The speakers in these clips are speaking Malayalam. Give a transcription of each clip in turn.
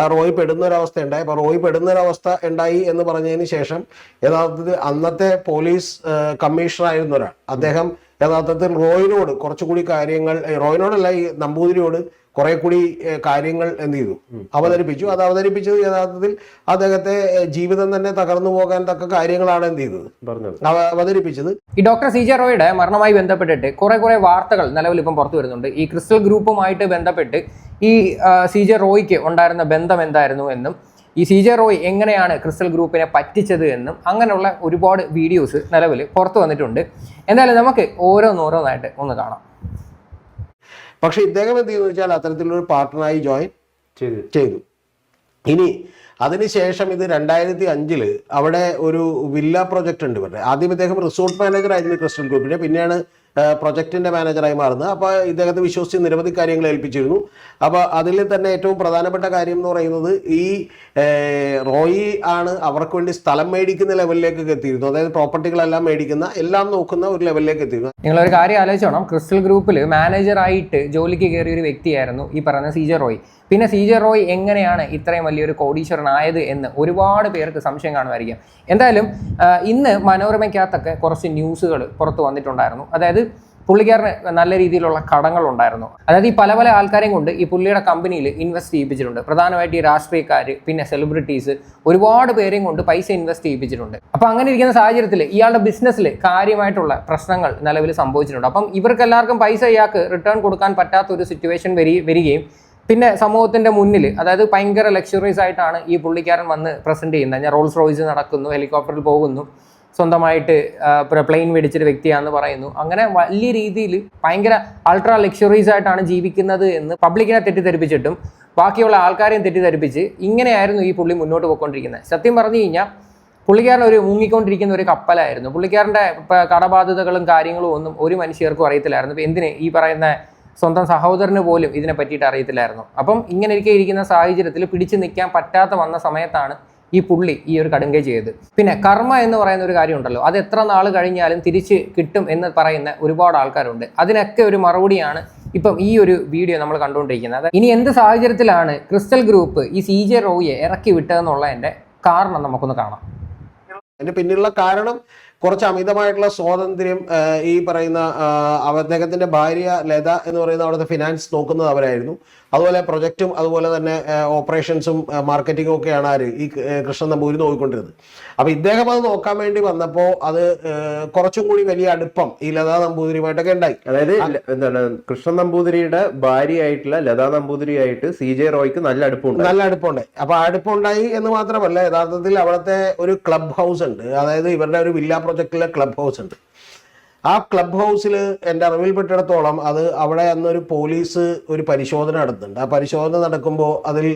ആ റോയ് പെടുന്ന ഒരു അവസ്ഥ ഉണ്ടായി. അപ്പൊ റോയ് പെടുന്ന ഒരു അവസ്ഥ ഉണ്ടായി എന്ന് പറഞ്ഞതിന് ശേഷം യഥാർത്ഥത്തിൽ അന്നത്തെ പോലീസ് കമ്മീഷണർ ആയിരുന്ന ഒരാൾ അദ്ദേഹം യഥാർത്ഥത്തിൽ റോയിനോട് കുറച്ചുകൂടി കാര്യങ്ങൾ റോയിനോടല്ല ഈ നമ്പൂതിരിയോട് കുറെ കൂടി കാര്യങ്ങൾ എന്ത് ചെയ്തു? അവതരിപ്പിച്ചു. അത് അവതരിപ്പിച്ചത് യഥാർത്ഥത്തിൽ അദ്ദേഹത്തെ ജീവിതം തന്നെ തകർന്നു പോകാൻ തക്ക കാര്യങ്ങളാണ് എന്ത് ചെയ്തത്? അവതരിപ്പിച്ചത്. ഈ ഡോക്ടർ സി ജെ റോയുടെ മരണവുമായി ബന്ധപ്പെട്ടിട്ട് കുറെ കുറെ വാർത്തകൾ നിലവിൽ ഇപ്പം പുറത്തു വരുന്നുണ്ട്. ഈ ക്രിസ്റ്റൽ ഗ്രൂപ്പുമായിട്ട് ബന്ധപ്പെട്ട് ഈ സി ജെ റോയ്ക്ക് ഉണ്ടായിരുന്ന ബന്ധം എന്തായിരുന്നു എന്നും ഈ സി ജെ റോയ് എങ്ങനെയാണ് ക്രിസ്റ്റൽ ഗ്രൂപ്പിനെ പറ്റിച്ചത് എന്നും അങ്ങനെയുള്ള ഒരുപാട് വീഡിയോസ് നിലവിൽ പുറത്തു വന്നിട്ടുണ്ട്. എന്തായാലും നമുക്ക് ഓരോന്നോരോന്നായിട്ട് ഒന്ന് കാണാം. പക്ഷെ ഇദ്ദേഹം എന്ത് ചെയ്യുന്നു വെച്ചാൽ അത്തരത്തിലൊരു പാർട്ട്ണറായി ജോയിൻ ചെയ്തു. ചെയ്തു. ഇനി അതിനുശേഷം ഇത് രണ്ടായിരത്തി അഞ്ചിൽ അവിടെ ഒരു വില്ല പ്രൊജക്ട് ഉണ്ട് ഇവരുടെ. ആദ്യം ഇദ്ദേഹം റിസോർട്ട് മാനേജർ ആയിരുന്നു ക്രിസ്റ്റൽ ഗ്രൂപ്പിന്റെ. പിന്നെയാണ് പ്രൊജക്ടിന്റെ മാനേജറായി മാറുന്നത്. അപ്പോൾ ഇദ്ദേഹത്തെ വിശ്വസിച്ച് നിരവധി കാര്യങ്ങൾ ഏൽപ്പിച്ചിരുന്നു. അപ്പോൾ അതിൽ തന്നെ ഏറ്റവും പ്രധാനപ്പെട്ട കാര്യം എന്ന് പറയുന്നത് ഈ റോയി ആണ് അവർക്ക് വേണ്ടി സ്ഥലം മേടിക്കുന്ന ലെവലിലേക്ക് എത്തിയിരുന്നു. അതായത് പ്രോപ്പർട്ടികളെല്ലാം മേടിക്കുന്ന എല്ലാം നോക്കുന്ന ഒരു ലെവലിലേക്ക് എത്തിയിരുന്നു. നിങ്ങളൊരു കാര്യം ആലോചിച്ചോണം ക്രിസ്റ്റൽ ഗ്രൂപ്പിൽ മാനേജറായിട്ട് ജോലിക്ക് കയറിയ ഒരു വ്യക്തിയായിരുന്നു ഈ പറഞ്ഞ സി ജെ റോയ്. പിന്നെ സി ജെ റോയ് എങ്ങനെയാണ് ഇത്രയും വലിയൊരു കോടീശ്വരനായത് എന്ന് ഒരുപാട് പേർക്ക് സംശയം കാണുമായിരിക്കും. എന്തായാലും ഇന്ന് മനോരമയ്ക്കകത്തൊക്കെ കുറച്ച് ന്യൂസുകൾ പുറത്ത് വന്നിട്ടുണ്ടായിരുന്നു. അതായത് പുള്ളിക്കാരന് നല്ല രീതിയിലുള്ള കടങ്ങൾ ഉണ്ടായിരുന്നു. അതായത് ഈ പല പല ആൾക്കാരെയും കൊണ്ട് ഈ പുള്ളിയുടെ കമ്പനിയിൽ ഇൻവെസ്റ്റ് ചെയ്യിപ്പിച്ചിട്ടുണ്ട്. പ്രധാനമായിട്ട് ഈ രാഷ്ട്രീയക്കാർ പിന്നെ സെലിബ്രിറ്റീസ് ഒരുപാട് പേരെയും കൊണ്ട് പൈസ ഇൻവെസ്റ്റ് ചെയ്യിപ്പിച്ചിട്ടുണ്ട്. അപ്പോൾ അങ്ങനെ ഇരിക്കുന്ന സാഹചര്യത്തിൽ ഇയാളുടെ ബിസിനസ്സിൽ കാര്യമായിട്ടുള്ള പ്രശ്നങ്ങൾ നിലവിൽ സംഭവിച്ചിട്ടുണ്ട്. അപ്പം ഇവർക്ക് എല്ലാവർക്കും പൈസ ഇയാൾക്ക് റിട്ടേൺ കൊടുക്കാൻ പറ്റാത്ത ഒരു സിറ്റുവേഷൻ വരി വരികയും പിന്നെ സമൂഹത്തിന്റെ മുന്നിൽ അതായത് ഭയങ്കര ലക്ഷറീസ് ആയിട്ടാണ് ഈ പുള്ളിക്കാരൻ വന്ന് പ്രസന്റ് ചെയ്യുന്നത്. ഞാൻ റോൾസ് റോയ്സ് നടക്കുന്നു ഹെലികോപ്റ്ററിൽ പോകുന്നു. സ്വന്തമായിട്ട് പ്ലെയിൻ മേടിച്ചൊരു വ്യക്തിയാണെന്ന് പറയുന്നു. അങ്ങനെ വലിയ രീതിയിൽ ഭയങ്കര അൾട്രാ ലക്ഷറീസ് ആയിട്ടാണ് ജീവിക്കുന്നത് എന്ന് പബ്ലിക്കിനെ തെറ്റിദ്ധരിപ്പിച്ചിട്ടും ബാക്കിയുള്ള ആൾക്കാരെയും തെറ്റിദ്ധരിപ്പിച്ച് ഇങ്ങനെയായിരുന്നു ഈ പുള്ളി മുന്നോട്ട് പോയിക്കൊണ്ടിരിക്കുന്നത്. സത്യം പറഞ്ഞു കഴിഞ്ഞാൽ പുള്ളിക്കാരൻ ഒരു മുങ്ങിക്കൊണ്ടിരിക്കുന്ന ഒരു കപ്പലായിരുന്നു. പുള്ളിക്കാരന്റെ കടബാധ്യതകളും കാര്യങ്ങളും ഒന്നും ഒരു മനുഷ്യർക്കും അറിയത്തില്ലായിരുന്നു. എന്തിന് ഈ പറയുന്ന സ്വന്തം സഹോദരന് പോലും ഇതിനെ പറ്റിയിട്ട് അറിയത്തില്ലായിരുന്നു. അപ്പം ഇങ്ങനെ ഇരിക്കെ ഇരിക്കുന്ന സാഹചര്യത്തിൽ പിടിച്ചു നിൽക്കാൻ പറ്റാത്ത വന്ന സമയത്താണ് ഈ പുള്ളി ഈ ഒരു കടുങ്കൈ ചെയ്തത്. പിന്നെ കർമ്മ എന്ന് പറയുന്ന ഒരു കാര്യമുണ്ടല്ലോ അത് എത്ര നാൾ കഴിഞ്ഞാലും തിരിച്ച് കിട്ടും എന്ന് പറയുന്ന ഒരുപാട് ആൾക്കാരുണ്ട്. അതിനൊക്കെ ഒരു മറുപടിയാണ് ഇപ്പം ഈ ഒരു വീഡിയോ നമ്മൾ കണ്ടുകൊണ്ടിരിക്കുന്നത്. ഇനി എന്ത് സാഹചര്യത്തിലാണ് ക്രിസ്റ്റൽ ഗ്രൂപ്പ് ഈ സി ജെ റോയെ ഇറക്കി വിട്ടതെന്നുള്ളതിന്റെ കാരണം നമുക്കൊന്ന് കാണാം. അതിന്റെ പിന്നിലുള്ള കാരണം കുറച്ച് അമിതമായിട്ടുള്ള സ്വാതന്ത്ര്യം ഈ പറയുന്ന അദ്ദേഹത്തിന്റെ ഭാര്യ ലത എന്ന് പറയുന്ന അവിടുത്തെ ഫിനാൻസ് നോക്കുന്നത് അവരായിരുന്നു. അതുപോലെ പ്രൊജക്റ്റും അതുപോലെ തന്നെ ഓപ്പറേഷൻസും മാർക്കറ്റിംഗും ഒക്കെയാണ് ആര്? ഈ കൃഷ്ണൻ നമ്പൂരി നോക്കിക്കൊണ്ടിരുന്നത്. അപ്പൊ ഇദ്ദേഹം അത് നോക്കാൻ വേണ്ടി വന്നപ്പോ അത് കുറച്ചും കൂടി വലിയ അടുപ്പം ഈ ലതാ നമ്പൂതിരിയുമായിട്ടൊക്കെ ഉണ്ടായി. അതായത് എന്താണ് കൃഷ്ണൻ നമ്പൂതിരിയുടെ ഭാര്യയായിട്ടുള്ള ലതാ നമ്പൂതിരിയായിട്ട് സി ജെ റോയ്ക്ക് നല്ല അടുപ്പമുണ്ട് നല്ല അടുപ്പമുണ്ടായി. അപ്പൊ അടുപ്പമുണ്ടായി എന്ന് മാത്രമല്ല യഥാർത്ഥത്തിൽ അവിടുത്തെ ഒരു ക്ലബ് ഹൗസ് ഉണ്ട്. അതായത് ഇവരുടെ ഒരു വില്ല പ്രൊജക്റ്റിലെ ക്ലബ് ഹൗസ് ഉണ്ട്. ആ ക്ലബ് ഹൗസിൽ എന്റെ അറിവിൽപ്പെട്ടിടത്തോളം അത് അവിടെ അന്നൊരു പോലീസ് ഒരു പരിശോധന നടത്തുന്നുണ്ട്. ആ പരിശോധന നടക്കുമ്പോൾ അതിൽ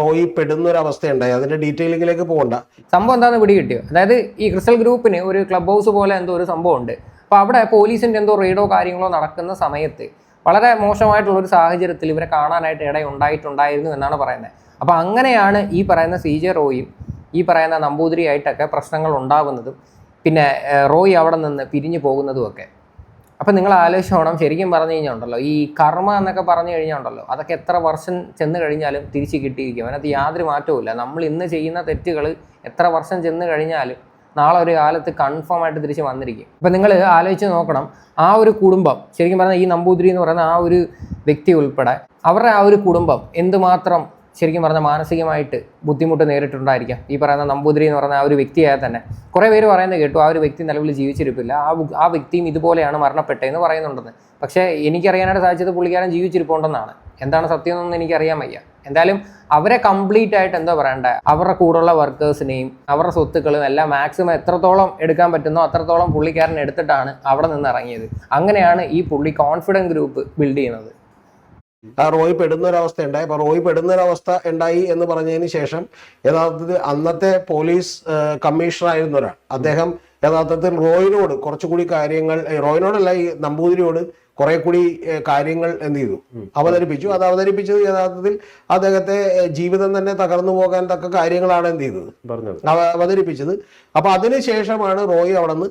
റോയി പെടുന്ന ഒരു അവസ്ഥയുണ്ടായി അതിന്റെ ഡീറ്റെയിലിങ്ങിലേക്ക് പോകണ്ട. സംഭവം എന്താണെന്ന് പിടി കിട്ടിയോ അതായത് ഈ ക്രിസ്റ്റൽ ഗ്രൂപ്പിന് ഒരു ക്ലബ് ഹൗസ് പോലെ എന്തോ ഒരു സംഭവം ഉണ്ട് അപ്പോൾ അവിടെ പോലീസിന്റെ എന്തോ റെയ്ഡോ കാര്യങ്ങളോ നടക്കുന്ന സമയത്ത് വളരെ മോശമായിട്ടുള്ള ഒരു സാഹചര്യത്തിൽ ഇവരെ കാണാനായിട്ട് ഇട ഉണ്ടായിട്ടുണ്ടായിരുന്നു എന്നാണ് പറയുന്നത്. അപ്പോൾ അങ്ങനെയാണ് ഈ പറയുന്ന സി ജെ റോയും ഈ പറയുന്ന നമ്പൂതിരിയായിട്ടൊക്കെ പ്രശ്നങ്ങൾ ഉണ്ടാകുന്നതും പിന്നെ റോയി അവിടെ നിന്ന് പിരിഞ്ഞു പോകുന്നതും ഒക്കെ അപ്പം നിങ്ങൾ ആലോചിച്ചോണം ശരിക്കും പറഞ്ഞു കഴിഞ്ഞാൽ ഉണ്ടല്ലോ ഈ കർമ്മ എന്നൊക്കെ പറഞ്ഞു കഴിഞ്ഞാൽ ഉണ്ടല്ലോ അതൊക്കെ എത്ര വർഷം ചെന്ന് കഴിഞ്ഞാലും തിരിച്ച് കിട്ടിയിരിക്കും. അതിനകത്ത് യാതൊരു മാറ്റവും നമ്മൾ ഇന്ന് ചെയ്യുന്ന തെറ്റുകൾ എത്ര വർഷം ചെന്ന് കഴിഞ്ഞാലും നാളെ ഒരു കാലത്ത് കൺഫേം ആയിട്ട് തിരിച്ച് വന്നിരിക്കും. അപ്പം നിങ്ങൾ ആലോചിച്ച് നോക്കണം. ആ ഒരു കുടുംബം ശരിക്കും പറഞ്ഞാൽ ഈ നമ്പൂതിരി എന്ന് പറയുന്ന ആ ഒരു വ്യക്തി ഉൾപ്പെടെ അവരുടെ ആ ഒരു കുടുംബം എന്തുമാത്രം ശരിക്കും പറഞ്ഞാൽ മാനസികമായിട്ട് ബുദ്ധിമുട്ട് നേരിട്ടുണ്ടായിരിക്കാം. ഈ പറയുന്ന നമ്പൂതിരി എന്ന് പറയുന്ന ആ ഒരു വ്യക്തിയായ തന്നെ. കുറേ പേര് പറയുന്നത് കേട്ടു ആ ഒരു വ്യക്തി നിലവിൽ ജീവിച്ചിരിപ്പില്ല. ആ ആ വ്യക്തിയും ഇതുപോലെയാണ് മരണപ്പെട്ടതെന്ന് പറയുന്നുണ്ടെന്ന്. പക്ഷേ എനിക്കറിയാനായിട്ട് സാധിച്ചത് പുള്ളിക്കാരൻ ജീവിച്ചിരിപ്പുണ്ടെന്നാണ്. എന്താണ് സത്യം എന്നൊന്നും എനിക്കറിയാൻ വയ്യ. എന്തായാലും അവരെ കംപ്ലീറ്റ് ആയിട്ട് എന്താ പറയണ്ടേ? അവരുടെ കൂടെയുള്ള വർക്കേഴ്സിനെയും അവരുടെ സ്വത്തുക്കളും എല്ലാം മാക്സിമം എത്രത്തോളം എടുക്കാൻ പറ്റുന്നോ അത്രത്തോളം പുള്ളിക്കാരൻ എടുത്തിട്ടാണ് അവിടെ നിന്ന് ഇറങ്ങിയത്. അങ്ങനെയാണ് ഈ പുള്ളി കോൺഫിഡന്റ് ഗ്രൂപ്പ് ബിൽഡ് ചെയ്യുന്നത്. ആ റോയ് പെടുന്ന ഒരു അവസ്ഥ ഉണ്ടായി. അപ്പൊ റോയ് പെടുന്ന ഒരു അവസ്ഥ ഉണ്ടായി എന്ന് പറഞ്ഞതിന് ശേഷം യഥാർത്ഥത്തിൽ അന്നത്തെ പോലീസ് കമ്മീഷണർ ആയിരുന്ന ഒരാൾ. അദ്ദേഹം യഥാർത്ഥത്തിൽ റോയിനോട് കുറച്ചുകൂടി കാര്യങ്ങൾ റോയിനോടല്ല ഈ നമ്പൂതിരിയോട് കുറെ കൂടി കാര്യങ്ങൾ എന്ത് ചെയ്തു? അവതരിപ്പിച്ചു. അത് അവതരിപ്പിച്ചത് യഥാർത്ഥത്തിൽ അദ്ദേഹത്തെ ജീവിതം തന്നെ തകർന്നു പോകാൻ തക്ക കാര്യങ്ങളാണ് എന്ത് ചെയ്തത്? അവതരിപ്പിച്ചത്. അപ്പൊ അതിനുശേഷമാണ് റോയ് അവിടെ നിന്ന്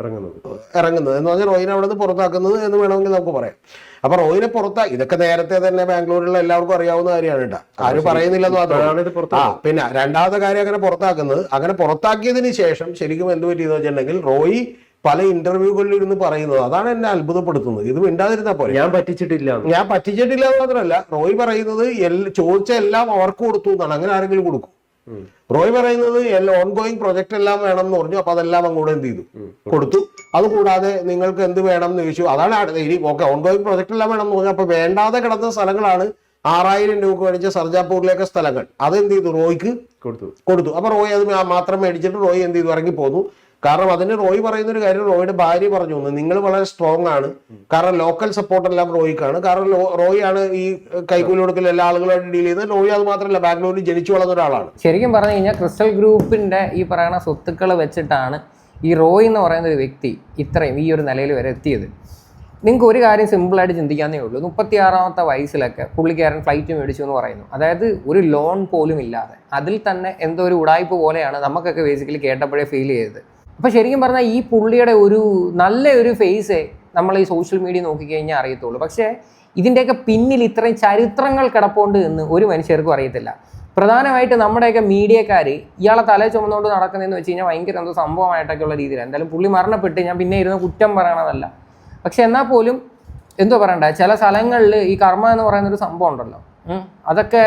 ഇറങ്ങുന്നത്. ഇറങ്ങുന്നത്. എന്ന് പറഞ്ഞാൽ റോയിനെ അവിടെ നിന്ന് പുറത്താക്കുന്നത് എന്ന് വേണമെങ്കിൽ നമുക്ക് പറയാം. അപ്പൊ റോയിനെ പുറത്താ ഇതൊക്കെ നേരത്തെ തന്നെ ബാംഗ്ലൂരിലുള്ള എല്ലാവർക്കും അറിയാവുന്ന കാര്യമാണ് കേട്ടോ. ആരും പറയുന്നില്ലെന്ന് ആ പിന്നെ രണ്ടാമത്തെ കാര്യം അങ്ങനെ പുറത്താക്കുന്നത്. അങ്ങനെ പുറത്താക്കിയതിന് ശേഷം ശരിക്കും എന്ത് പറ്റിയെന്ന് വെച്ചിട്ടുണ്ടെങ്കിൽ റോയി പല ഇന്റർവ്യൂകളിൽ ഇരുന്ന് പറയുന്നത് അതാണ് എന്നെ അത്ഭുതപ്പെടുത്തുന്നത്. ഇത് മിണ്ടാതിരുന്ന പോലെ ഞാൻ പറ്റിച്ചിട്ടില്ല. ഞാൻ പറ്റിച്ചിട്ടില്ല എന്ന് മാത്രമല്ല റോയ് പറയുന്നത് ചോദിച്ച എല്ലാം അവർക്ക് കൊടുത്തു എന്നാണ്. അങ്ങനെ ആരെങ്കിലും കൊടുക്കും. റോയ് പറയുന്നത് ഓൺ ഗോയിങ് പ്രൊജക്ട് എല്ലാം വേണം എന്ന് പറഞ്ഞു അപ്പൊ അതെല്ലാം അങ്ങോട്ട് എന്ത് ചെയ്തു. കൊടുത്തു. അതുകൂടാതെ നിങ്ങൾക്ക് എന്ത് വേണം എന്ന് ചോദിച്ചു? അതാണ് ഇനി ഓക്കെ ഓൺ ഗോയിങ് പ്രൊജക്ട് എല്ലാം വേണം എന്ന് പറഞ്ഞു അപ്പൊ വേണ്ടാതെ കിടന്ന സ്ഥലങ്ങളാണ് ആറായിരം രൂപ മേടിച്ച സർജാപൂരിലേക്ക് സ്ഥലങ്ങൾ. അത് എന്ത് ചെയ്തു? റോയ്ക്ക് കൊടുത്തു. കൊടുത്തു. അപ്പൊ റോയ് അത് മാത്രം മേടിച്ചിട്ട് റോയ് എന്ത് ചെയ്തു? ഇറങ്ങി പോന്നു കാരണം അതിന് റോയ് പറയുന്ന ഒരു കാര്യം റോയുടെ ഭാര്യ പറഞ്ഞു നിങ്ങൾ വളരെ സ്ട്രോങ് ആണ്. കാരണം ലോക്കൽ സപ്പോർട്ട് എല്ലാം റോയിക്കാണ്. കാരണം റോയ് ആണ് ഈ കൈക്കൂലി കൊടുക്കൽ എല്ലാ ആളുകളായിട്ട് ഡീൽ ചെയ്യുന്നത്. റോയ് അത് മാത്രമല്ല ബാംഗ്ലൂരിൽ ജനിച്ചു വളർന്ന ഒരാളാണ്. ശരിക്കും പറഞ്ഞു കഴിഞ്ഞാൽ ക്രിസ്റ്റൽ ഗ്രൂപ്പിന്റെ ഈ പറയുന്ന സ്വത്തുക്കൾ വെച്ചിട്ടാണ് ഈ റോയ് എന്ന് പറയുന്ന ഒരു വ്യക്തി ഇത്രയും ഈ ഒരു നിലയിൽ വരെ എത്തിയത്. നിങ്ങൾക്ക് ഒരു കാര്യം സിമ്പിളായിട്ട് ചിന്തിക്കാന്നേ ഉള്ളൂ. മുപ്പത്തി ആറാമത്തെ വയസ്സിലൊക്കെ പുള്ളിക്കാരൻ ഫ്ലൈറ്റ് മേടിച്ചു എന്ന് പറയുന്നു. അതായത് ഒരു ലോൺ പോലും ഇല്ലാതെ. അതിൽ തന്നെ എന്തോ ഒരു ഉടായ്പ പോലെയാണ് നമുക്കൊക്കെ ബേസിക്കലി കേട്ടപ്പോഴേ ഫീൽ ചെയ്തത്. അപ്പോൾ ശരിക്കും പറഞ്ഞാൽ ഈ പുള്ളിയുടെ ഒരു നല്ല ഒരു ഫേസ് നമ്മൾ ഈ സോഷ്യൽ മീഡിയ നോക്കിക്കഴിഞ്ഞാൽ അറിയത്തുള്ളൂ. പക്ഷേ ഇതിന്റെയൊക്കെ പിന്നിൽ ഇത്രയും ചരിത്രങ്ങൾ കിടപ്പുണ്ട് എന്ന് ഒരു മനുഷ്യർക്കും അറിയത്തില്ല. പ്രധാനമായിട്ട് നമ്മുടെയൊക്കെ മീഡിയക്കാർ ഇയാളെ തല ചുമന്നുകൊണ്ട് നടക്കുന്നതെന്ന് വെച്ച് കഴിഞ്ഞാൽ ഭയങ്കര എന്തോ സംഭവമായിട്ടൊക്കെ ഉള്ള രീതിയിൽ എന്തായാലും പുള്ളി മരണപ്പെട്ട് ഞാൻ പിന്നെ ഇരുന്ന് കുറ്റം പറയണതല്ല. പക്ഷെ എന്നാൽ പോലും എന്തോ പറയണ്ട. ചില സ്ഥലങ്ങളിൽ ഈ കർമ്മ എന്ന് പറയുന്ന ഒരു സംഭവം ഉണ്ടല്ലോ. അതൊക്കെ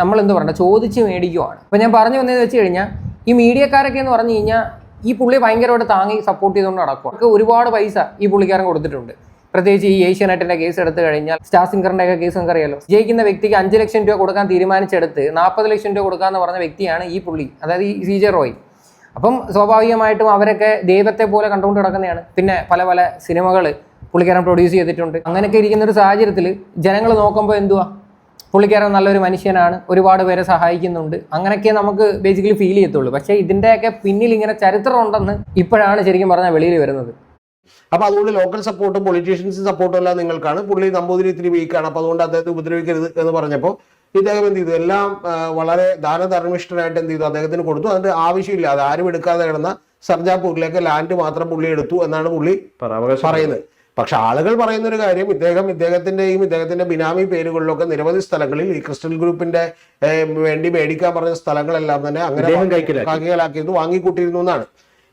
നമ്മൾ എന്തോ പറയണ്ട. ചോദിച്ച് മേടിക്കുവാണ്. അപ്പം ഞാൻ പറഞ്ഞു വന്നതെന്ന് വെച്ച് കഴിഞ്ഞാൽ ഈ മീഡിയക്കാരൊക്കെ എന്ന് പറഞ്ഞു കഴിഞ്ഞാൽ ഈ പുള്ളി ഭയങ്കരമായിട്ട് താങ്ങി സപ്പോർട്ട് ചെയ്തുകൊണ്ട് നടക്കും അവർക്ക് ഒരുപാട് പൈസ ഈ പുള്ളിക്കാരൻ കൊടുത്തിട്ടുണ്ട്. പ്രത്യേകിച്ച് ഈ ഏഷ്യാനെറ്റിന്റെ കേസ് എടുത്തു കഴിഞ്ഞാൽ സ്റ്റാർ സിംഗറിന്റെ ഒക്കെ കേസ് നമുക്ക് അറിയാലോ ജയിക്കുന്ന വ്യക്തിക്ക് അഞ്ച് ലക്ഷം രൂപ കൊടുക്കാൻ തീരുമാനിച്ചെടുത്ത് നാൽപ്പത് ലക്ഷം രൂപ കൊടുക്കാന്ന് പറഞ്ഞ വ്യക്തിയാണ് ഈ പുള്ളി അതായത് ഈ സി ജെ റോയ്. അപ്പം സ്വാഭാവികമായിട്ടും അവരൊക്കെ ദൈവത്തെ പോലെ കണ്ടുകൊണ്ട് കിടക്കുന്നതാണ് പിന്നെ പല പല സിനിമകൾ പുള്ളിക്കാരൻ പ്രൊഡ്യൂസ് ചെയ്തിട്ടുണ്ട്. അങ്ങനെയൊക്കെ ഇരിക്കുന്ന ഒരു സാഹചര്യത്തിൽ ജനങ്ങൾ നോക്കുമ്പോൾ എന്തുവാ? പുള്ളിക്കാരൻ നല്ലൊരു മനുഷ്യനാണ് ഒരുപാട് പേരെ സഹായിക്കുന്നുണ്ട്. അങ്ങനെയൊക്കെ നമുക്ക് ബേസിക്കലി ഫീൽ ചെയ്യത്തുള്ളൂ. പക്ഷേ ഇതിന്റെയൊക്കെ പിന്നിൽ ഇങ്ങനെ ചരിത്രം ഉണ്ടെന്ന് ഇപ്പോഴാണ് ശരിക്കും പറഞ്ഞാൽ വെളിയിൽ വരുന്നത്. അപ്പൊ അതുകൊണ്ട് ലോക്കൽ സപ്പോർട്ടും പൊളിറ്റീഷ്യൻസ് സപ്പോർട്ടും എല്ലാം നിങ്ങൾക്കാണ്. പുള്ളി നമ്പൂതിരി ഇത്തിരി വീക്കാണ് അപ്പൊ അതുകൊണ്ട് അദ്ദേഹത്തെ ഉപദ്രവിക്കരുത് എന്ന് പറഞ്ഞപ്പോൾ ഇദ്ദേഹം എന്ത് ചെയ്തു? എല്ലാം വളരെ ദാനധർമ്മിഷ്ഠനായിട്ട് എന്ത് ചെയ്തു? അദ്ദേഹത്തിന് കൊടുത്തു. അതിന്റെ ആവശ്യമില്ല. അത് ആരും എടുക്കാതെ കിടന്ന സർജാപൂരിലേക്ക് ലാൻഡ് മാത്രം പുള്ളി എടുത്തു എന്നാണ് പുള്ളി പറയുന്നത്. പക്ഷെ ആളുകൾ പറയുന്ന ഒരു കാര്യം ഇദ്ദേഹം ഇദ്ദേഹത്തിന്റെയും ഇദ്ദേഹത്തിന്റെ ബിനാമി പേരുകളിലൊക്കെ നിരവധി സ്ഥലങ്ങളിൽ ഈ ക്രിസ്റ്റൽ ഗ്രൂപ്പിന്റെ വേണ്ടി മേടിക്കാൻ പറഞ്ഞ സ്ഥലങ്ങളെല്ലാം തന്നെ അങ്ങനെ. കൈക്കലാക്കിയത് വാങ്ങിക്കൂട്ടിയിരുന്നു എന്നാണ്.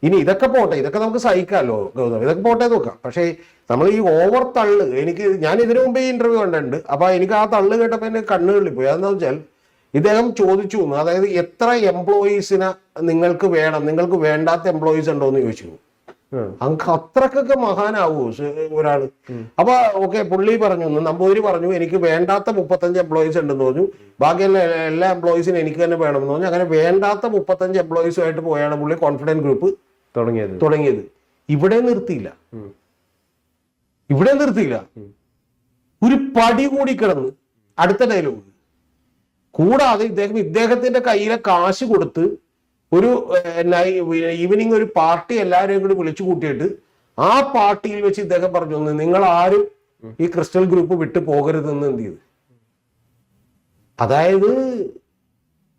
ഇനി ഇതൊക്കെ പോട്ടെ ഇതൊക്കെ നമുക്ക് സഹിക്കാമല്ലോ ഗൗതം. ഇതൊക്കെ പോട്ടെ നോക്കാം. പക്ഷേ നമ്മൾ ഈ ഓവർ തള്ള് എനിക്ക് ഞാൻ ഇതിനു മുമ്പേ ഈ ഇന്റർവ്യൂ കണ്ടിട്ടുണ്ട്. അപ്പൊ എനിക്ക് ആ തള്ള് കേട്ടപ്പോ എന്റെ കണ്ണുകളിൽ പോയി. അതെന്താ വെച്ചാൽ ഇദ്ദേഹം ചോദിച്ചു അതായത് എത്ര എംപ്ലോയീസിനെ നിങ്ങൾക്ക് വേണം നിങ്ങൾക്ക് വേണ്ടാത്ത എംപ്ലോയീസ് ഉണ്ടോ എന്ന് ചോദിച്ചു. ഉം. അങ്ങ് അത്രക്കൊക്കെ മഹാനാവൂ. ഒരാൾ. അപ്പൊ ഓക്കെ പുള്ളി പറഞ്ഞു നമ്പൂതിരി പറഞ്ഞു എനിക്ക് വേണ്ടാത്ത മുപ്പത്തഞ്ച് എംപ്ലോയീസ് ഉണ്ടെന്ന് പറഞ്ഞു. ബാക്കിയുള്ള എല്ലാ- എല്ലാ എംപ്ലോയീസിനും എനിക്ക് തന്നെ വേണമെന്ന് പറഞ്ഞു. അങ്ങനെ വേണ്ടാത്ത മുപ്പത്തഞ്ച് എംപ്ലോയീസുമായിട്ട് പോയാണ് പുള്ളി കോൺഫിഡൻസ് ഗ്രൂപ്പ് തുടങ്ങിയത്. തുടങ്ങിയത്. ഇവിടെ നിർത്തിയില്ല. ഇവിടെ നിർത്തിയില്ല. ഒരു പടി കൂടി കിടന്ന് അടുത്ത ഡയലോഗ് കൂടാതെ ഇദ്ദേഹം ഇദ്ദേഹത്തിന്റെ കയ്യിലെ കാശ് കൊടുത്ത് ഒരു ഈവനിങ് ഒരു പാർട്ടി എല്ലാവരെയും കൂടി വിളിച്ചു കൂട്ടിയിട്ട് ആ പാർട്ടിയിൽ വെച്ച് ഇദ്ദേഹം പറഞ്ഞു "ഒന്ന് നിങ്ങൾ ആരും ഈ ക്രിസ്റ്റൽ ഗ്രൂപ്പ് വിട്ടു പോകരുതെന്ന് എന്ത് ചെയ്തു? അതായത്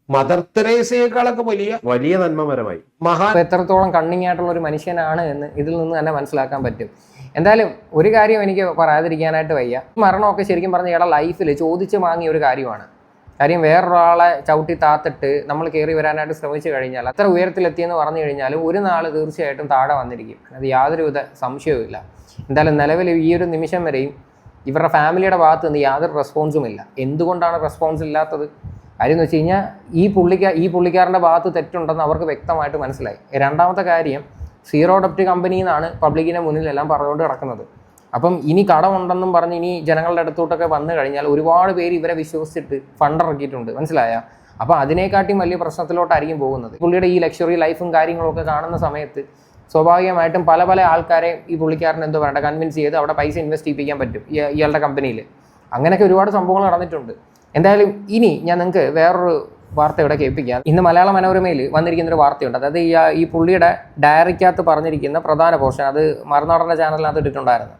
മദർ തെരേസയേക്കാളൊക്കെ വലിയ വലിയ നന്മപരമായി മഹാ എത്രത്തോളം കണ്ണിങ് ആയിട്ടുള്ള ഒരു മനുഷ്യനാണ് എന്ന് ഇതിൽ നിന്ന് തന്നെ മനസ്സിലാക്കാൻ പറ്റും. എന്തായാലും ഒരു കാര്യം എനിക്ക് പറയാതിരിക്കാനായിട്ട് വയ്യ. മരണമൊക്കെ ശരിക്കും പറഞ്ഞ ഇയാളുടെ ലൈഫിൽ ചോദിച്ചു വാങ്ങിയ ഒരു കാര്യമാണ്. കാര്യം വേറൊരാളെ ചവിട്ടി താത്തിട്ട് നമ്മൾ കയറി വരാനായിട്ട് ശ്രമിച്ചു കഴിഞ്ഞാൽ അത്ര ഉയരത്തിലെത്തിയെന്ന് പറഞ്ഞു കഴിഞ്ഞാലും ഒരു നാൾ തീർച്ചയായിട്ടും താഴെ വന്നിരിക്കും. അത് യാതൊരുവിധ സംശയവുമില്ല. എന്തായാലും നിലവിൽ ഈ ഒരു നിമിഷം വരെയും ഇവരുടെ ഫാമിലിയുടെ ഭാഗത്ത് നിന്ന് യാതൊരു റെസ്പോൺസും ഇല്ല. എന്തുകൊണ്ടാണ് റെസ്പോൺസ് ഇല്ലാത്തത്? കാര്യം എന്ന് വെച്ച് കഴിഞ്ഞാൽ ഈ പുള്ളിക്ക ഈ പുള്ളിക്കാരന്റെ ഭാഗത്ത് തെറ്റുണ്ടെന്ന് അവർക്ക് വ്യക്തമായിട്ട് മനസ്സിലായി. രണ്ടാമത്തെ കാര്യം സീറോ ഡെപ്റ്റ് കമ്പനിയിൽ നിന്നാണ് പബ്ലിക്കിന്റെ മുന്നിലെല്ലാം പറഞ്ഞുകൊണ്ട് കിടക്കുന്നത്. അപ്പം ഇനി കടമുണ്ടെന്നും പറഞ്ഞ് ഇനി ജനങ്ങളുടെ അടുത്തോട്ടൊക്കെ വന്നു കഴിഞ്ഞാൽ ഒരുപാട് പേര് ഇവരെ വിശ്വസിച്ചിട്ട് ഫണ്ട് ഇറക്കിയിട്ടുണ്ട്. മനസ്സിലായ? അപ്പോൾ അതിനെക്കാട്ടിയും വലിയ പ്രശ്നത്തിലോട്ടായിരിക്കും പോകുന്നത്. പുള്ളിയുടെ ഈ ലക്ഷറി ലൈഫും കാര്യങ്ങളൊക്കെ കാണുന്ന സമയത്ത് സ്വാഭാവികമായിട്ടും പല പല ആൾക്കാരെ ഈ പുള്ളിക്കാരൻ എന്തോ വേണ്ട കൺവിൻസ് ചെയ്ത് അവിടെ പൈസ ഇൻവെസ്റ്റ് ചെയ്യിപ്പിക്കാൻ പറ്റും ഇയാളുടെ കമ്പനിയിൽ അങ്ങനെയൊക്കെ ഒരുപാട് സംഭവങ്ങൾ നടന്നിട്ടുണ്ട്. എന്തായാലും ഇനി ഞാൻ നിങ്ങൾക്ക് വേറൊരു വാർത്ത ഇവിടെ കേൾപ്പിക്കാം. ഇന്ന് മലയാള മനോരമയിൽ വന്നിരിക്കുന്ന ഒരു വാർത്തയുണ്ട്. അതായത് ഈ പുള്ളിയുടെ ഡയറിക്കകത്ത് പറഞ്ഞിരിക്കുന്ന പ്രധാന പോർഷൻ അത് മറുനാടന്റെ ചാനലിനകത്ത് ഇട്ടിട്ടുണ്ടായിരുന്നു.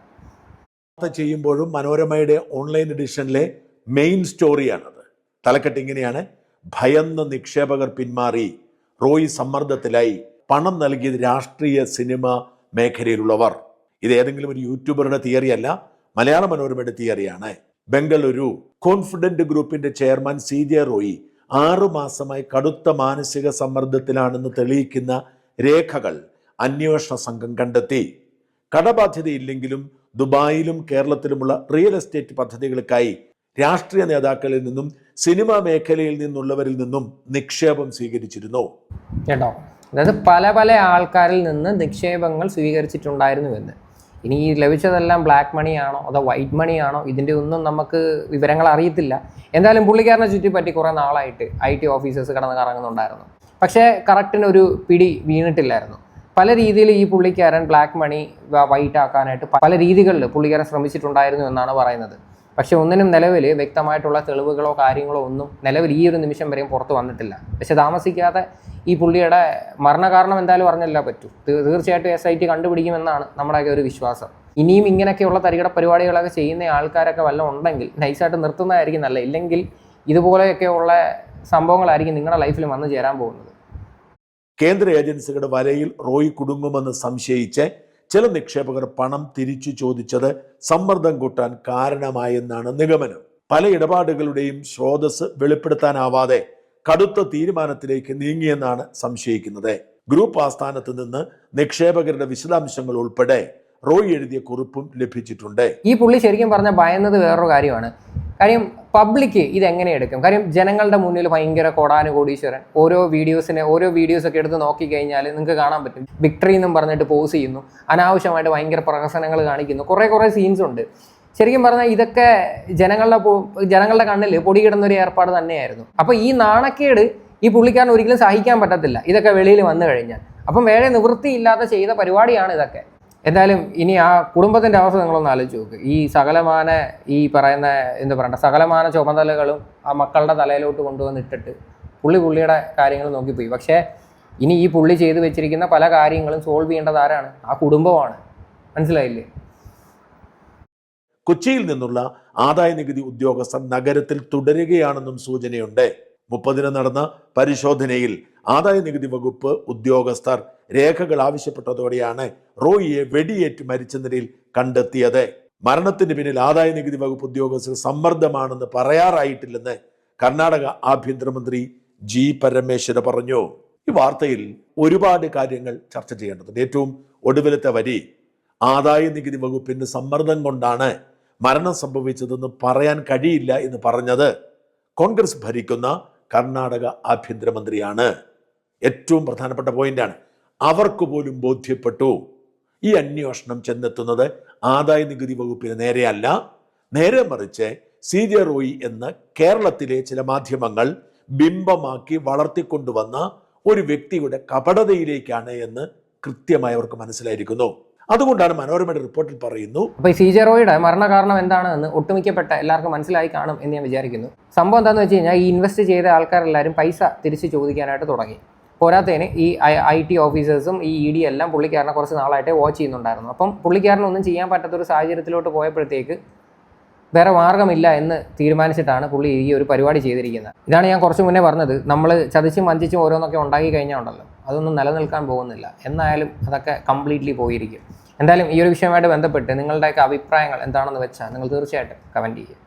ചെയ്യുമ്പോഴും മനോരമയുടെ ഓൺലൈൻ എഡിഷനിലെ മെയിൻ സ്റ്റോറിയാണത് തലക്കെട്ട് ഇങ്ങനെയാണ്. ഭയന്ന് നിക്ഷേപകർ പിന്മാറി റോയ് സമ്മർദ്ദത്തിലായി പണം നൽകിയത് രാഷ്ട്രീയ സിനിമ മേഖലയിലുള്ളവർ. ഇത് ഏതെങ്കിലും ഒരു യൂട്യൂബറുടെ തിയറി അല്ല മലയാള മനോരമയുടെ തിയറിയാണ് ബംഗളൂരു കോൺഫിഡന്റ് ഗ്രൂപ്പിന്റെ ചെയർമാൻ സി ജെ റോയി ആറു മാസമായി കടുത്ത മാനസിക സമ്മർദ്ദത്തിലാണെന്ന് തെളിയിക്കുന്ന രേഖകൾ അന്വേഷണ സംഘം കണ്ടെത്തി. കടബാധ്യതയില്ലെങ്കിലും ദുബായിലും കേരളത്തിലുമുള്ള റിയൽ എസ്റ്റേറ്റ് പദ്ധതികൾക്കായി രാഷ്ട്രീയ നേതാക്കളിൽ നിന്നും സിനിമാ മേഖലയിൽ നിന്നുള്ളവരിൽ നിന്നും നിക്ഷേപം സ്വീകരിച്ചിരുന്നു. കേട്ടോ? അതായത് പല പല ആൾക്കാരിൽ നിന്ന് നിക്ഷേപങ്ങൾ സ്വീകരിച്ചിട്ടുണ്ടായിരുന്നു എന്ന്. ഇനി ഈ ലഭിച്ചതെല്ലാം ബ്ലാക്ക് മണിയാണോ അതോ വൈറ്റ് മണിയാണോ? ഇതിന്റെ ഒന്നും നമുക്ക് വിവരങ്ങൾ അറിയത്തില്ല. എന്തായാലും പുള്ളിക്കാരനെ ചുറ്റിപ്പറ്റി കുറേ നാളായിട്ട് ഐ ടി ഓഫീസേഴ്സ് കടന്ന് കറങ്ങുന്നുണ്ടായിരുന്നു. പക്ഷേ കറക്റ്റിന് ഒരു പിടി വീണിട്ടില്ലായിരുന്നു. പല രീതിയിൽ ഈ പുള്ളിക്കാരൻ ബ്ലാക്ക് മണി വൈറ്റ് ആക്കാനായിട്ട് പല രീതികളിൽ പുള്ളിക്കാരൻ ശ്രമിച്ചിട്ടുണ്ടായിരുന്നു എന്നാണ് പറയുന്നത്. പക്ഷെ ഒന്നിനും നിലവിൽ വ്യക്തമായിട്ടുള്ള തെളിവുകളോ കാര്യങ്ങളോ ഒന്നും നിലവിൽ ഈ ഒരു നിമിഷം വരെയും പുറത്ത് വന്നിട്ടില്ല. പക്ഷെ താമസിക്കാതെ ഈ പുള്ളിയുടെ മരണകാരണം എന്തായാലും അറിഞ്ഞല്ല പറ്റൂ. തീർച്ചയായിട്ടും എസ് ഐ ടി കണ്ടുപിടിക്കുമെന്നാണ് നമ്മുടെയൊക്കെ ഒരു വിശ്വാസം. ഇനിയും ഇങ്ങനെയൊക്കെയുള്ള തരികിട പരിപാടികളൊക്കെ ചെയ്യുന്ന ആൾക്കാരൊക്കെ വല്ലതും ഉണ്ടെങ്കിൽ നൈസായിട്ട് നിർത്തുന്നതായിരിക്കും നല്ല ഇല്ലെങ്കിൽ ഇതുപോലെയൊക്കെയുള്ള സംഭവങ്ങളായിരിക്കും നിങ്ങളുടെ ലൈഫിൽ വന്നു ചേരാൻ പോകുന്നത്. കേന്ദ്ര ഏജൻസികളുടെ വലയിൽ റോയി കുടുങ്ങുമെന്ന് സംശയിച്ച് ചില നിക്ഷേപകർ പണം തിരിച്ചു ചോദിച്ചത് സമ്മർദ്ദം കൂട്ടാൻ കാരണമായെന്നാണ് നിഗമനം. പല ഇടപാടുകളുടെയും സ്രോതസ് വെളിപ്പെടുത്താനാവാതെ കടുത്ത തീരുമാനത്തിലേക്ക് നീങ്ങിയെന്നാണ് സംശയിക്കുന്നത്. ഗ്രൂപ്പ് ആസ്ഥാനത്ത് നിന്ന് നിക്ഷേപകരുടെ വിശദാംശങ്ങൾ ഉൾപ്പെടെ റോയ് എഴുതിയ കുറിപ്പും ലഭിച്ചിട്ടുണ്ട്. ഈ പുള്ളി ശരിക്കും പറഞ്ഞ ഭയന്നത് വേറൊരു കാര്യമാണ്. കാര്യം പബ്ലിക് ഇതെങ്ങനെ എടുക്കും? കാര്യം ജനങ്ങളുടെ മുന്നിൽ ഭയങ്കര കോടാനുകോടീശ്വരൻ. ഓരോ വീഡിയോസിനെ ഓരോ വീഡിയോസ് ഒക്കെ എടുത്ത് നോക്കിക്കഴിഞ്ഞാൽ നിങ്ങൾക്ക് കാണാൻ പറ്റും. വിക്ടറി എന്നും പറഞ്ഞിട്ട് പോസ് ചെയ്യുന്നു. അനാവശ്യമായിട്ട് ഭയങ്കര പ്രഹസനങ്ങൾ കാണിക്കുന്നു. കുറേ കുറേ സീൻസ് ഉണ്ട്. ശരിക്കും പറഞ്ഞാൽ ഇതൊക്കെ ജനങ്ങളുടെ ജനങ്ങളുടെ കണ്ണിൽ പൊടികിടുന്ന ഒരു ഏർപ്പാട് തന്നെയായിരുന്നു. അപ്പോൾ ഈ നാണക്കേട് ഈ പുള്ളിക്കാരൻ ഒരിക്കലും സഹിക്കാൻ പറ്റത്തില്ല. ഇതൊക്കെ വെളിയിൽ വന്നു കഴിഞ്ഞാൽ. അപ്പം വേറെ നിവൃത്തിയില്ലാതെ ചെയ്ത പരിപാടിയാണ് ഇതൊക്കെ. എന്തായാലും ഇനി ആ കുടുംബത്തിന്റെ അവസ്ഥ നിങ്ങളൊന്ന് ആലോചിച്ച് നോക്ക്. ഈ സകലമാന ഈ പറയുന്ന എന്താ പറയണ്ട സകലമാന ചുമതലകളും ആ മക്കളുടെ തലയിലോട്ട് കൊണ്ടുവന്നിട്ടിട്ട് പുള്ളി പുള്ളിയുടെ കാര്യങ്ങൾ നോക്കിപ്പോയി. പക്ഷേ ഇനി ഈ പുള്ളി ചെയ്തു വെച്ചിരിക്കുന്ന പല കാര്യങ്ങളും സോൾവ് ചെയ്യേണ്ടത് ആരാണ്? ആ കുടുംബമാണ്. മനസ്സിലായില്ലേ? കൊച്ചിയിൽ നിന്നുള്ള ആദായ നികുതി ഉദ്യോഗസ്ഥർ നഗരത്തിൽ തുടരുകയാണെന്നും സൂചനയുണ്ട്. മുപ്പതിന് നടന്ന പരിശോധനയിൽ ആദായ നികുതി വകുപ്പ് ഉദ്യോഗസ്ഥർ രേഖകൾ ആവശ്യപ്പെട്ടതോടെയാണ് റോയിയെ വെടിയേറ്റ് മരിച്ച നിലയിൽ കണ്ടെത്തിയത്. മരണത്തിന് പിന്നിൽ ആദായ നികുതി വകുപ്പ് ഉദ്യോഗസ്ഥർ സമ്മർദ്ദമാണെന്ന് പറയാറായിട്ടില്ലെന്ന് കർണാടക ആഭ്യന്തരമന്ത്രി ജി പരമേശ്വര പറഞ്ഞു. ഈ വാർത്തയിൽ ഒരുപാട് കാര്യങ്ങൾ ചർച്ച ചെയ്യേണ്ടതുണ്ട്. ഏറ്റവും ഒടുവിലത്തെ വരി ആദായ നികുതി വകുപ്പിന്റെ സമ്മർദ്ദം കൊണ്ടാണ് മരണം സംഭവിച്ചതെന്ന് പറയാൻ കഴിയില്ല എന്ന് പറഞ്ഞത്. കോൺഗ്രസ് ഭരിക്കുന്ന കർണാടക ആഭ്യന്തരമന്ത്രിയാണ്. ഏറ്റവും പ്രധാനപ്പെട്ട പോയിന്റാണ്. അവർക്ക് പോലും ബോധ്യപ്പെട്ടു. ഈ അന്വേഷണം ചെന്നെത്തുന്നത് ആദായ നികുതി വകുപ്പിന് നേരെയല്ല. നേരെ മറിച്ച് സി ജെ റോയി എന്ന് കേരളത്തിലെ ചില മാധ്യമങ്ങൾ ബിംബമാക്കി വളർത്തിക്കൊണ്ടുവന്ന ഒരു വ്യക്തിയുടെ കപടതയിലേക്കാണ് എന്ന് കൃത്യമായി അവർക്ക് മനസ്സിലായിരിക്കുന്നു. അതുകൊണ്ടാണ് മനോരമയുടെ റിപ്പോർട്ടിൽ പറയുന്നു ഈ സീജറോയുടെ മരണകാരണം എന്താണെന്ന് ഒട്ടുമിക്കപ്പെട്ട എല്ലാവർക്കും മനസ്സിലായി കാണും എന്ന് ഞാൻ വിചാരിക്കുന്നു. സംഭവം എന്താണെന്ന് വെച്ച് കഴിഞ്ഞാൽ ഈ ഇൻവെസ്റ്റ് ചെയ്ത ആൾക്കാരെല്ലാവരും പൈസ തിരിച്ച് ചോദിക്കാനായിട്ട് തുടങ്ങി. പോരാത്തതിന് ഈ ഐ ടി ഓഫീസേഴ്സും ഈ ഇ ഡി എല്ലാം പുള്ളിക്കാരനെ കുറച്ച് നാളായിട്ട് വാച്ച് ചെയ്യുന്നുണ്ടായിരുന്നു. അപ്പം പുള്ളിക്കാരനൊന്നും ചെയ്യാൻ പറ്റാത്തൊരു സാഹചര്യത്തിലോട്ട് പോയപ്പോഴത്തേക്ക് വേറെ മാർഗമില്ല എന്ന് തീരുമാനിച്ചിട്ടാണ് പുള്ളി ഈ ഒരു പരിപാടി ചെയ്തിരിക്കുന്നത്. ഇതാണ് ഞാൻ കുറച്ച് മുന്നേ പറഞ്ഞത്. നമ്മൾ ചതിച്ചും വഞ്ചിച്ചും ഓരോന്നൊക്കെ ഉണ്ടാക്കി കഴിഞ്ഞാൽ ഉണ്ടല്ലോ. അതൊന്നും നിലനിൽക്കാൻ പോകുന്നില്ല. എന്നായാലും അതൊക്കെ കംപ്ലീറ്റ്ലി പോയിരിക്കും. എന്തായാലും ഈ ഒരു വിഷയമായിട്ട് ബന്ധപ്പെട്ട് നിങ്ങളുടെയൊക്കെ അഭിപ്രായങ്ങൾ എന്താണെന്ന് വെച്ചാൽ നിങ്ങൾ തീർച്ചയായിട്ടും കമന്റ് ചെയ്യുക.